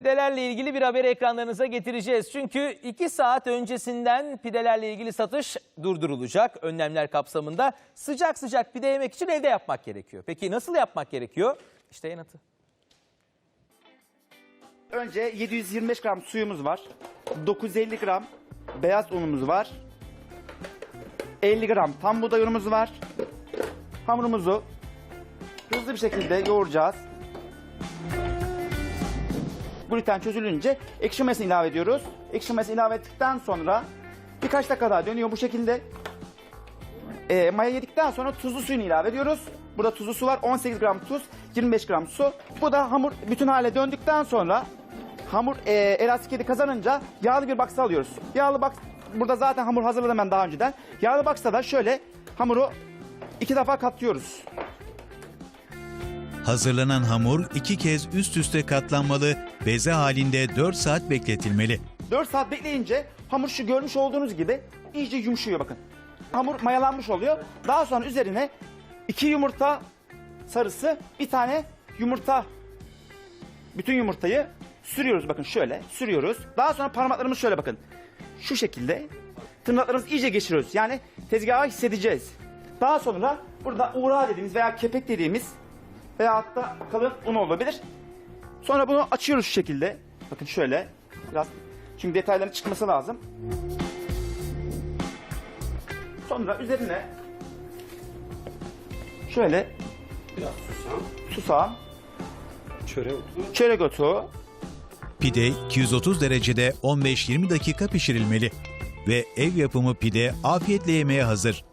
Pidelerle ilgili bir haberi ekranlarınıza getireceğiz. Çünkü 2 saat öncesinden pidelerle ilgili satış durdurulacak. Önlemler kapsamında sıcak sıcak pide yemek için evde yapmak gerekiyor. Peki nasıl yapmak gerekiyor? İşte yanıtı. Önce 725 gram suyumuz var. 950 gram beyaz unumuz var. 50 gram tam buğday unumuz var. Hamurumuzu hızlı bir şekilde yoğuracağız. Gluten çözülünce ekşi mayasını ilave ediyoruz. Ekşi mayasını ilave ettikten sonra birkaç dakika daha dönüyor bu şekilde. Ee, maya yedikten sonra tuzlu suyunu ilave ediyoruz. Burada tuzlu su var. 18 gram tuz, 25 gram su. Bu da hamur bütün hale döndükten sonra hamur e, elastik yedi kazanınca yağlı bir baksa alıyoruz. Yağlı bak burada zaten hamur hazırladım ben daha önceden. Yağlı baksa da şöyle hamuru iki defa katlıyoruz. Hazırlanan hamur iki kez üst üste katlanmalı, beze halinde 4 saat bekletilmeli. 4 saat bekleyince hamur şu görmüş olduğunuz gibi iyice yumuşuyor bakın. Hamur mayalanmış oluyor. Daha sonra üzerine iki yumurta sarısı, bir tane yumurta. Bütün yumurtayı sürüyoruz bakın şöyle sürüyoruz. Daha sonra parmaklarımız şöyle bakın. Şu şekilde tırnaklarımızı iyice geçiriyoruz. Yani tezgaha hissedeceğiz. Daha sonra burada uğra dediğimiz veya kepek dediğimiz veya hatta kalın un olabilir. Sonra bunu açıyoruz şu şekilde. Bakın şöyle. Biraz çünkü detayların çıkması lazım. Sonra üzerine şöyle Biraz susam, susam, çörek otu, çörek otu, Pide 230 derecede 15-20 dakika pişirilmeli ve ev yapımı pide afiyetle yemeye hazır.